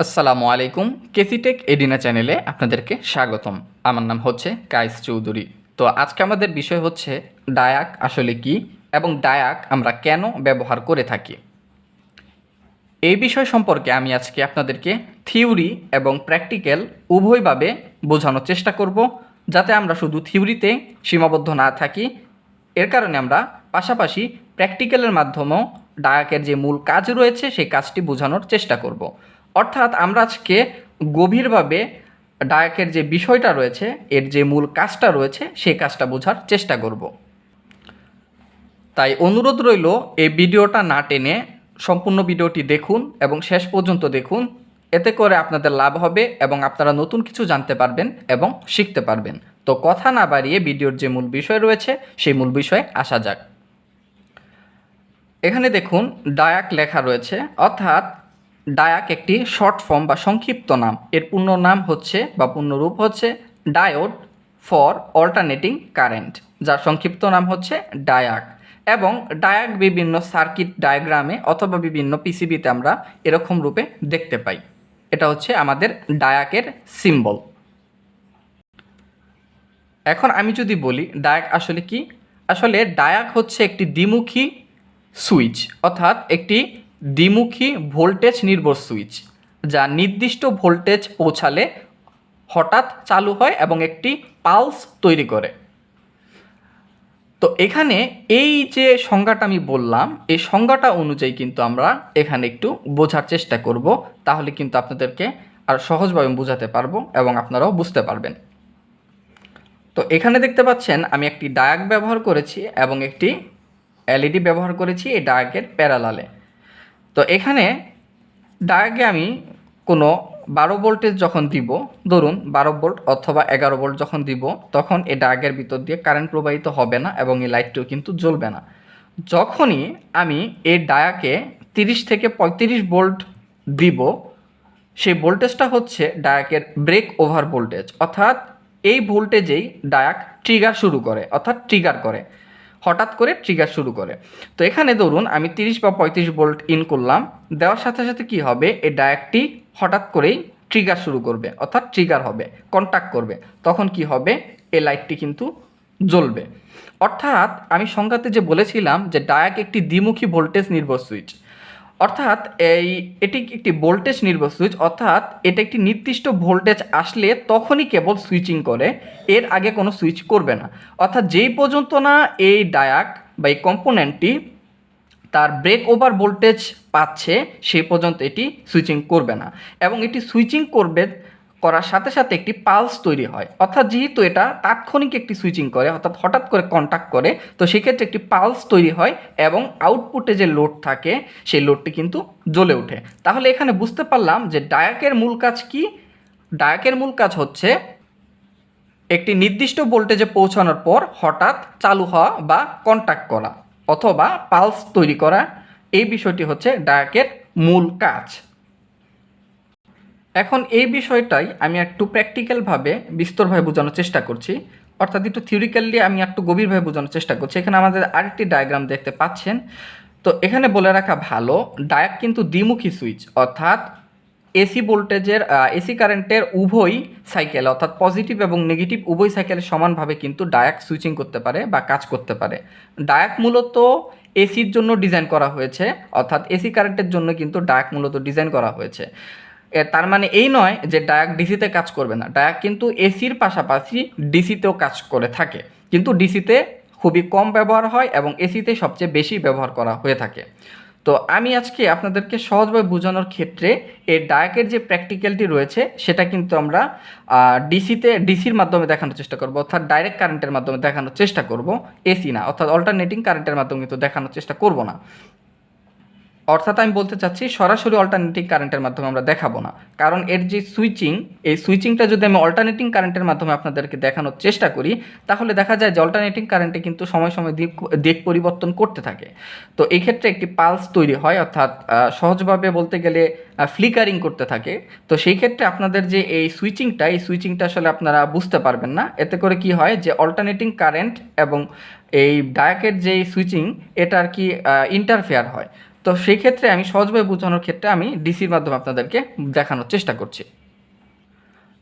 আসসালামু আলাইকুম, কেসিটেক এডিনা চ্যানেলে আপনাদেরকে স্বাগতম। আমার নাম হচ্ছে কাইস চৌধুরী। তো আজকে আমাদের বিষয় হচ্ছে, ডায়াক আসলে কি এবং ডায়াক আমরা কেন ব্যবহার করে থাকি? এই বিষয় সম্পর্কে আমি আজকে আপনাদেরকে থিওরি এবং প্র্যাকটিক্যাল উভয়ভাবে বোঝানোর চেষ্টা করব, যাতে আমরা শুধু থিওরিতে সীমাবদ্ধ না থাকি। এর কারণে আমরা পাশাপাশি প্র্যাকটিক্যালের মাধ্যমেও ডায়াকের যে মূল কাজ রয়েছে, সেই কাজটি বোঝানোর চেষ্টা করব। অর্থাৎ আমরা আজকে গভীরভাবে ডায়াকের যে বিষয়টা রয়েছে, এর যে মূল কাজটা রয়েছে, সেই কাজটা বোঝার চেষ্টা করব। তাই অনুরোধ রইল, এই ভিডিওটা না টেনে সম্পূর্ণ ভিডিওটি দেখুন এবং শেষ পর্যন্ত দেখুন। এতে করে আপনাদের লাভ হবে এবং আপনারা নতুন কিছু জানতে পারবেন এবং শিখতে পারবেন। তো কথা না বাড়িয়ে ভিডিওর যে মূল বিষয় রয়েছে, সেই মূল বিষয়ে আসা যাক। এখানে দেখুন, ডায়াক লেখা রয়েছে, অর্থাৎ ডায়াক একটি শর্ট ফর্ম বা সংক্ষিপ্ত নাম। এর পূর্ণ নাম হচ্ছে বা পূর্ণরূপ হচ্ছে ডায়োড ফর অল্টারনেটিং কারেন্ট, যার সংক্ষিপ্ত নাম হচ্ছে ডায়াক। এবং ডায়াক বিভিন্ন সার্কিট ডায়াগ্রামে অথবা বিভিন্ন পিসিবিতে আমরা এরকম রূপে দেখতে পাই। এটা হচ্ছে আমাদের ডায়াকের সিম্বল। এখন আমি যদি বলি, ডায়াক আসলে কি? আসলে ডায়াক হচ্ছে একটি দ্বিমুখী সুইচ, অর্থাৎ একটি দ্বিমুখী ভোল্টেজ নির্ভর সুইচ, যা নির্দিষ্ট ভোল্টেজ পৌঁছালে হঠাৎ চালু হয় এবং একটি পালস তৈরি করে। তো এখানে এই যে সংজ্ঞাটা আমি বললাম, এই সংজ্ঞাটা অনুযায়ী কিন্তু আমরা এখানে একটু বোঝার চেষ্টা করব, তাহলে কিন্তু আপনাদেরকে আর সহজভাবে বোঝাতে পারব এবং আপনারাও বুঝতে পারবেন। তো এখানে দেখতে পাচ্ছেন, আমি একটি ডায়াক ব্যবহার করেছি এবং একটি এলইডি ব্যবহার করেছি এই ডায়াকের প্যারালালে। তো এখানে ডায়াকে আমি কোনো বারো ভোল্টেজ যখন দিব, ধরুন বারো ভোল্ট অথবা এগারো ভোল্ট যখন দিব, তখন এই ডায়াকের ভিতর দিয়ে কারেন্ট প্রবাহিত হবে না এবং এই লাইটটিও কিন্তু জ্বলবে না। যখনই আমি এই ডায়াকে তিরিশ থেকে পঁয়ত্রিশ ভোল্ট দিব, সেই ভোল্টেজটা হচ্ছে ডায়াকের ব্রেক ওভার ভোল্টেজ অর্থাৎ এই ভোল্টেজেই ডায়াক ট্রিগার শুরু করে, অর্থাৎ ট্রিগার করে। হঠাৎ করে ট্রিগার শুরু করে। তো এখানে ধরুন আমি তিরিশ বা পঁয়ত্রিশ ভোল্ট ইন করলাম, দেওয়ার সাথে সাথে কি হবে? এই ডায়াকটি হঠাৎ করেই ট্রিগার শুরু করবে, অর্থাৎ ট্রিগার হবে কন্ট্যাক্ট করবে। তখন কি হবে? এই লাইটটি কিন্তু জ্বলবে। অর্থাৎ আমি সংঘাতে যে বলেছিলাম যে ডায়াক একটি দ্বিমুখী ভোল্টেজ নির্ভর সুইচ অর্থাৎ এই, এটি একটি ভোল্টেজ নির্ভর সুইচ অর্থাৎ এটা একটি নির্দিষ্ট ভোল্টেজ আসলে তখনই কেবল সুইচিং করে, এর আগে কোনো সুইচ করবে না। অর্থাৎ যেই পর্যন্ত না এই ডায়াক বা এই কম্পোনেন্টটি তার ব্রেক ওভার ভোল্টেজ পাচ্ছে সেই পর্যন্ত এটি সুইচিং করবে না। এবং এটি সুইচিং করবে করার সাথে সাথে একটি পালস তৈরি হয়। অর্থাৎ যেহেতু এটা তাৎক্ষণিক একটি সুইচিং করে, অর্থাৎ হঠাৎ করে কন্ট্যাক্ট করে, তো সেক্ষেত্রে একটি পালস তৈরি হয় এবং আউটপুটে যে লোড থাকে, সেই লোডটি কিন্তু জ্বলে ওঠে। তাহলে এখানে বুঝতে পারলাম যে ডায়াকের মূল কাজ কি? ডায়াকের মূল কাজ হচ্ছে একটি নির্দিষ্ট ভোল্টেজে পৌঁছানোর পর হঠাৎ চালু হওয়া বা কন্ট্যাক্ট করা, অথবা পালস তৈরি করা। এই বিষয়টি হচ্ছে ডায়াকের মূল কাজ। এখন এই বিষয়টাই আমি একটু প্র্যাকটিক্যালভাবে বিস্তরভাবে বোঝানোর চেষ্টা করছি। অর্থাৎ একটু থিওরিক্যালি আমি একটু গভীরভাবে বোঝানোর চেষ্টা করছি। এখানে আমাদের আরেকটি ডায়াগ্রাম দেখতে পাচ্ছেন। তো এখানে বলে রাখা ভালো ডায়াক কিন্তু দ্বিমুখী সুইচ অর্থাৎ এসি ভোল্টেজের এসি কারেন্টের উভয় সাইকেল অর্থাৎ পজিটিভ এবং নেগেটিভ উভয় সাইকেলে সমানভাবে কিন্তু ডায়াক সুইচিং করতে পারে বা কাজ করতে পারে। ডায়াক মূলত এসির জন্য ডিজাইন করা হয়েছে, অর্থাৎ এসি কারেন্টের জন্য কিন্তু ডায়াক মূলত ডিজাইন করা হয়েছে। তার মানে এই নয় যে ডায়াক ডিসিতে কাজ করবে না। ডায়াক কিন্তু এসির পাশাপাশি ডিসিতেও কাজ করে থাকে। কিন্তু ডিসিতে খুবই কম ব্যবহার হয় এবং এসিতে সবচেয়ে বেশি ব্যবহার করা হয়ে থাকে। তো আমি আজকে আপনাদেরকে সহজভাবে বোঝানোর ক্ষেত্রে এই ডায়াকের যে প্র্যাকটিক্যালটি রয়েছে, সেটা কিন্তু আমরা ডিসিতে, ডিসির মাধ্যমে দেখানোর চেষ্টা করব। অর্থাৎ ডাইরেক্ট কারেন্টের মাধ্যমে দেখানোর চেষ্টা করব। এসি না, অর্থাৎ অল্টারনেটিং কারেন্টের মাধ্যমে কিন্তু দেখানোর চেষ্টা করব না। অর্থাৎ আমি বলতে চাচ্ছি, সরাসরি অল্টারনেটিং কারেন্টের মাধ্যমে আমরা দেখাবো না। কারণ এর যে সুইচিং এই সুইচিংটা যদি আমি অল্টারনেটিং কারেন্টের মাধ্যমে আপনাদেরকে দেখানোর চেষ্টা করি, তাহলে দেখা যায় যে অল্টারনেটিং কারেন্টে কিন্তু সময় সময় দিক দিক পরিবর্তন করতে থাকে। তো এই ক্ষেত্রে একটি পালস তৈরি হয়, অর্থাৎ সহজভাবে বলতে গেলে ফ্লিকারিং করতে থাকে। তো সেই ক্ষেত্রে আপনাদের যে এই সুইচিংটা এই সুইচিংটা আসলে আপনারা বুঝতে পারবেন না। এতে করে কি হয় যে অল্টারনেটিং কারেন্ট এবং এই ডায়াকের যে সুইচিং এটা আর কি ইন্টারফেয়ার হয়। তো সেই ক্ষেত্রে আমি সহজভাবে বোঝানোর ক্ষেত্রে আমি ডিসির মাধ্যমে আপনাদেরকে দেখানোর চেষ্টা করছি।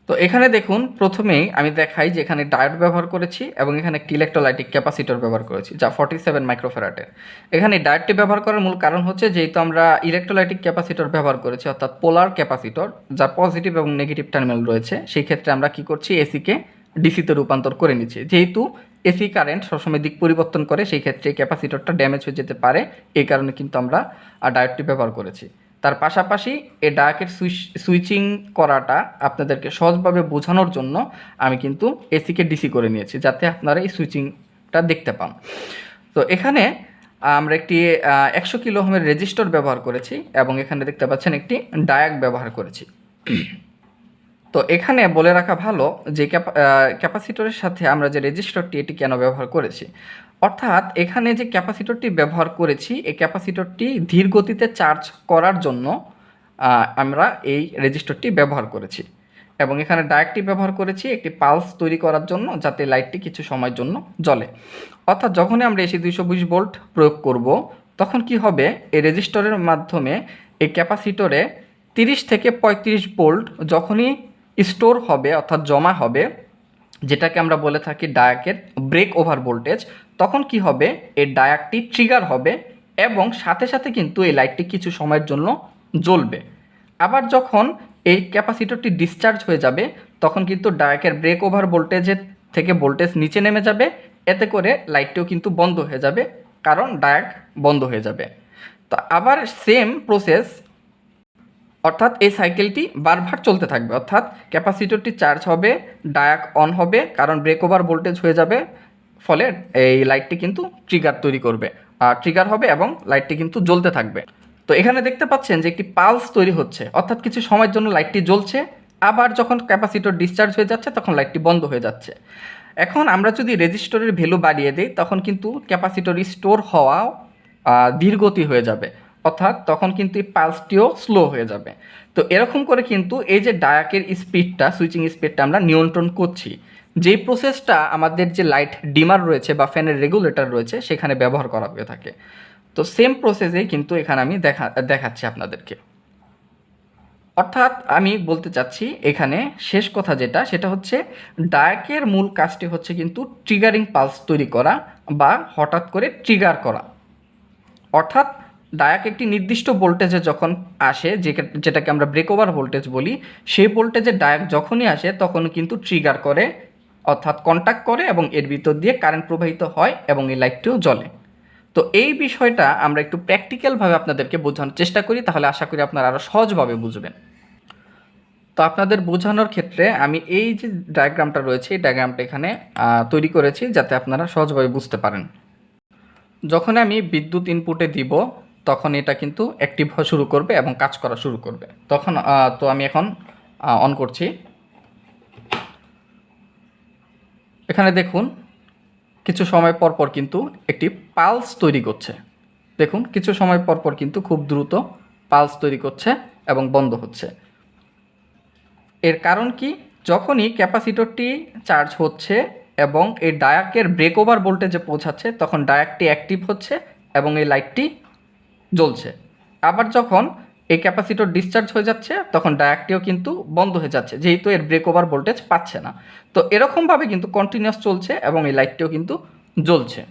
তো এখানে দেখুন, প্রথমেই আমি দেখাই যে এখানে ডায়োড ব্যবহার করেছি এবং এখানে একটি ইলেকট্রোলাইটিক ক্যাপাসিটর ব্যবহার করেছি, যা ফর্টি সেভেন মাইক্রোফেরাটের এখানে ডায়োডটি ব্যবহার করার মূল কারণ হচ্ছে যেহেতু আমরা ইলেকট্রোলাইটিক ক্যাপাসিটর ব্যবহার করেছি, অর্থাৎ পোলার ক্যাপাসিটর যার পজিটিভ এবং নেগেটিভ টার্মিনাল রয়েছে, সেই ক্ষেত্রে আমরা কি করছি এসিকে ডিসিতে রূপান্তর করে নিচ্ছি। যেহেতু এসি কারেন্ট সবসময় দিক পরিবর্তন করে, সেই ক্ষেত্রে ক্যাপাসিটরটা ড্যামেজ হয়ে যেতে পারে। এই কারণে কিন্তু আমরা ডায়োডটি ব্যবহার করেছি। তার পাশাপাশি এই ডায়াকের সুইচ সুইচিং করাটা আপনাদেরকে সহজভাবে বোঝানোর জন্য আমি কিন্তু এসিকে ডিসি করে নিয়েছি, যাতে আপনারা এই সুইচিংটা দেখতে পান। তো এখানে আমরা একটি একশো কিলো হোমের রেজিস্টর ব্যবহার করেছি এবং এখানে দেখতে পাচ্ছেন একটি ডায়াক ব্যবহার করেছি। তো এখানে বলে রাখা ভালো যে ক্যাপাসিটরের সাথে আমরা যে রেজিস্টরটি এটি কেন ব্যবহার করেছি? অর্থাৎ এখানে যে ক্যাপাসিটরটি ব্যবহার করেছি, এই ক্যাপাসিটরটি ধীর গতিতে চার্জ করার জন্য আমরা এই রেজিস্টরটি ব্যবহার করেছি। এবং এখানে ডায়াকটি ব্যবহার করেছি একটি পালস তৈরি করার জন্য, যাতে লাইটটি কিছু সময়ের জন্য জ্বলে। অর্থাৎ যখনই আমরা এসি দুইশো বিশ ভোল্ট প্রয়োগ করব, তখন কি হবে? এই রেজিস্টরের মাধ্যমে এই ক্যাপাসিটরে তিরিশ থেকে পঁয়ত্রিশ ভোল্ট যখনই স্টোর হবে অর্থাৎ জমা হবে, যেটাকে আমরা বলে থাকি ডায়াকের ব্রেক ওভার ভোল্টেজ, তখন কি হবে? এই ডায়াকটি ট্রিগার হবে এবং সাথে সাথে কিন্তু এই লাইটটি কিছু সময়ের জন্য জ্বলবে। আবার যখন এই ক্যাপাসিটরটি ডিসচার্জ হয়ে যাবে, তখন কিন্তু ডায়াকের ব্রেক ওভার ভোল্টেজের থেকে ভোল্টেজ নিচে নেমে যাবে, এতে করে লাইটটিও কিন্তু বন্ধ হয়ে যাবে, কারণ ডায়াক বন্ধ হয়ে যাবে। তো আবার সেম প্রসেস অর্থাৎ এই সাইকেলটি বারবার চলতে থাকবে, অর্থাৎ ক্যাপাসিটরটি চার্জ হবে, ডায়াক অন হবে, কারণ ব্রেক ওভার ভোল্টেজ হয়ে যাবে, ফলে এই লাইটটি কিন্তু ট্রিগার তৈরি করবে। আর ট্রিগার হবে এবং লাইটটি কিন্তু জ্বলতে থাকবে। তো এখানে দেখতে পাচ্ছেন যে একটি পালস তৈরি হচ্ছে, অর্থাৎ কিছু সময়ের জন্য লাইটটি জ্বলছে, আবার যখন ক্যাপাসিটর ডিসচার্জ হয়ে যাচ্ছে, তখন লাইটটি বন্ধ হয়ে যাচ্ছে। এখন আমরা যদি রেজিস্টরের ভ্যালু বাড়িয়ে দিই, তখন কিন্তু ক্যাপাসিটর স্টোর হওয়াও ধীরগতি হয়ে যাবে। অর্থাৎ তখন কিন্তু এই পালসটিও স্লো হয়ে যাবে। তো এরকম করে কিন্তু এই যে ডায়াকের স্পিডটা সুইচিং স্পিডটা আমরা নিয়ন্ত্রণ করছি। যেই প্রসেসটা আমাদের যে লাইট ডিমার রয়েছে বা ফ্যানের রেগুলেটর রয়েছে, সেখানে ব্যবহার করা হয়ে থাকে। তো সেম প্রসেসেই কিন্তু এখানে আমি দেখা, দেখাচ্ছি আপনাদেরকে। অর্থাৎ আমি বলতে চাচ্ছি এখানে শেষ কথা যেটা, সেটা হচ্ছে ডায়াকের মূল কাজটি হচ্ছে কিন্তু ট্রিগারিং পালস তৈরি করা বা হঠাৎ করে ট্রিগার করা। অর্থাৎ ডায়াক একটি নির্দিষ্ট ভোল্টেজে যখন আসে, যে যেটাকে আমরা ব্রেক ওভার ভোল্টেজ বলি, সেই ভোল্টেজে ডায়াক যখনই আসে তখন কিন্তু ট্রিগার করে, অর্থাৎ কন্ট্যাক্ট করে এবং এর ভিতর দিয়ে কারেন্ট প্রবাহিত হয় এবং এই লাইটটিও জ্বলে। তো এই বিষয়টা আমরা একটু প্র্যাকটিক্যালভাবে আপনাদেরকে বোঝানোর চেষ্টা করি, তাহলে আশা করি আপনারা আরও সহজভাবে বুঝবেন। তো আপনাদের বোঝানোর ক্ষেত্রে আমি এই যে ডায়াগ্রামটা রয়েছে, এই ডায়াগ্রামটা এখানে তৈরি করেছি যাতে আপনারা সহজভাবে বুঝতে পারেন। যখন আমি বিদ্যুৎ ইনপুটে দিব তখন এটা কিন্তু অ্যাক্টিভ হওয়া শুরু করবে এবং কাজ করা শুরু করবে। তখন তো আমি এখন অন করছি। এখানে দেখুন, কিছু সময় পর পর কিন্তু একটি পালস তৈরি করছে। দেখুন, কিছু সময় পর পর কিন্তু খুব দ্রুত পালস তৈরি করছে এবং বন্ধ হচ্ছে। এর কারণ কি? যখনই ক্যাপাসিটরটি চার্জ হচ্ছে এবং এই ডায়াকের ব্রেক ওভার ভোল্টেজে পৌঁছাচ্ছে, তখন ডায়াকটি অ্যাক্টিভ হচ্ছে এবং এই লাইটটি জ্বলছে। আবার যখন এই ক্যাপাসিটর ডিসচার্জ হয়ে যাচ্ছে, তখন ডায়াকটিও কিন্তু বন্ধ হয়ে যাচ্ছে, যেহেতু এর ব্রেক ওভার ভোল্টেজ পাচ্ছে না। তো এরকমভাবে কিন্তু কন্টিনিউয়াস চলছে এবং এই লাইটটিও কিন্তু জ্বলছে।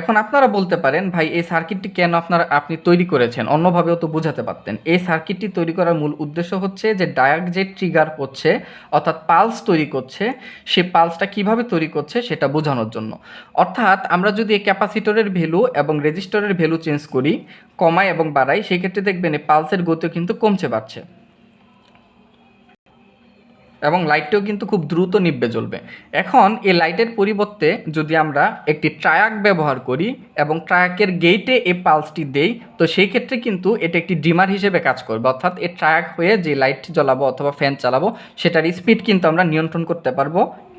এখন আপনারা বলতে পারেন, ভাই, এই সার্কিটটি কেন আপনারা, আপনি তৈরি করেছেন? অন্যভাবেও তো বোঝাতে পারতেন। এই সার্কিটটি তৈরি করার মূল উদ্দেশ্য হচ্ছে যে, ডায়াক যে ট্রিগার করছে, অর্থাৎ পালস তৈরি করছে, সে পালসটা কীভাবে তৈরি করছে সেটা বোঝানোর জন্য। অর্থাৎ আমরা যদি এই ক্যাপাসিটরের ভ্যালু এবং রেজিস্টরের ভ্যালু চেঞ্জ করি কমাই এবং বাড়াই সেই ক্ষেত্রে দেখবেন এই পালসের গতিও কিন্তু কমছে, বাড়ছে। এবং লাইটটিও কিন্তু খুব দ্রুত নিভবে জ্বলবে। এখন এই লাইটের পরিবর্তে যদি আমরা একটি ট্রায়াক ব্যবহার করি এবং ট্রায়াকের গেইটে এই পালসটি দেই, তো সেই ক্ষেত্রে কিন্তু এটা একটি ডিমার হিসেবে কাজ করবে। অর্থাৎ এই ট্রায়াক হয়ে যে লাইট জ্বলাবো অথবা ফ্যান চালাবো, সেটার স্পিড কিন্তু আমরা নিয়ন্ত্রণ করতে পারব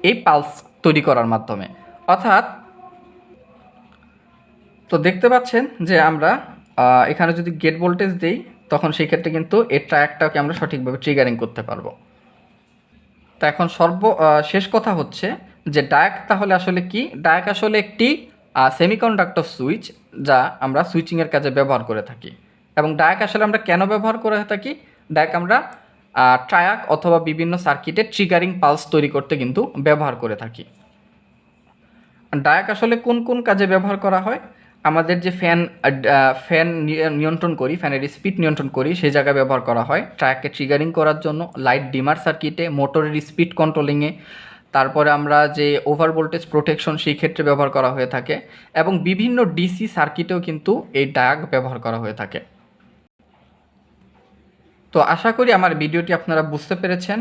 এই পালস তৈরি করার মাধ্যমে। অর্থাৎ তো দেখতে পাচ্ছেন যে আমরা এখানে যদি গেট ভোল্টেজ দিই, তখন সেই ক্ষেত্রে কিন্তু এই ট্রায়াকটাকে আমরা সঠিকভাবে ট্রিগারিং করতে পারব। তা এখন সর্ব শেষ কথা হচ্ছে যে ডায়াক তাহলে আসলে কি? ডায়াক আসলে একটি সেমিকন্ডাক্টর সুইচ যা আমরা সুইচিংয়ের কাজে ব্যবহার করে থাকি। এবং ডায়াক আসলে আমরা কেন ব্যবহার করে থাকি? ডায়াক আমরা ট্রায়াক অথবা বিভিন্ন সার্কিটে ট্রিগারিং পালস তৈরি করতে কিন্তু ব্যবহার করে থাকি। ডায়াক আসলে কোন কোন কাজে ব্যবহার করা হয়? আমাদের যে ফ্যান ফ্যান নিয়ন্ত্রণ করি ফ্যানের স্পিড নিয়ন্ত্রণ করি, সেই জায়গায় ব্যবহার করা হয়। ট্রায়াককে ট্রিগারিং করার জন্য লাইট ডিমার সার্কিটে মোটরের স্পিড কন্ট্রোলিংয়ে তারপরে আমরা যে ওভার ভোল্টেজ প্রোটেকশন সেই ক্ষেত্রে ব্যবহার করা হয়ে থাকে, এবং বিভিন্ন ডিসি সার্কিটেও কিন্তু এই ডায়াক ব্যবহার করা হয়ে থাকে। তো আশা করি আমার ভিডিওটি আপনারা বুঝতে পেরেছেন।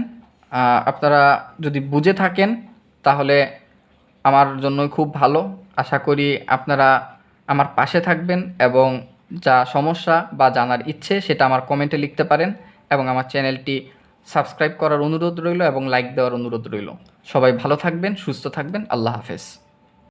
আপনারা যদি বুঝে থাকেন, তাহলে আমার জন্য খুব ভালো। আশা করি আপনারা আমার পাশে থাকবেন এবং যা সমস্যা বা জানার ইচ্ছে সেটা আমার কমেন্টে লিখতে পারেন এবং আমার চ্যানেলটি সাবস্ক্রাইব করার অনুরোধ রইল এবং লাইক দেওয়ার অনুরোধ রইল। সবাই ভালো থাকবেন, সুস্থ থাকবেন। আল্লাহ হাফেজ।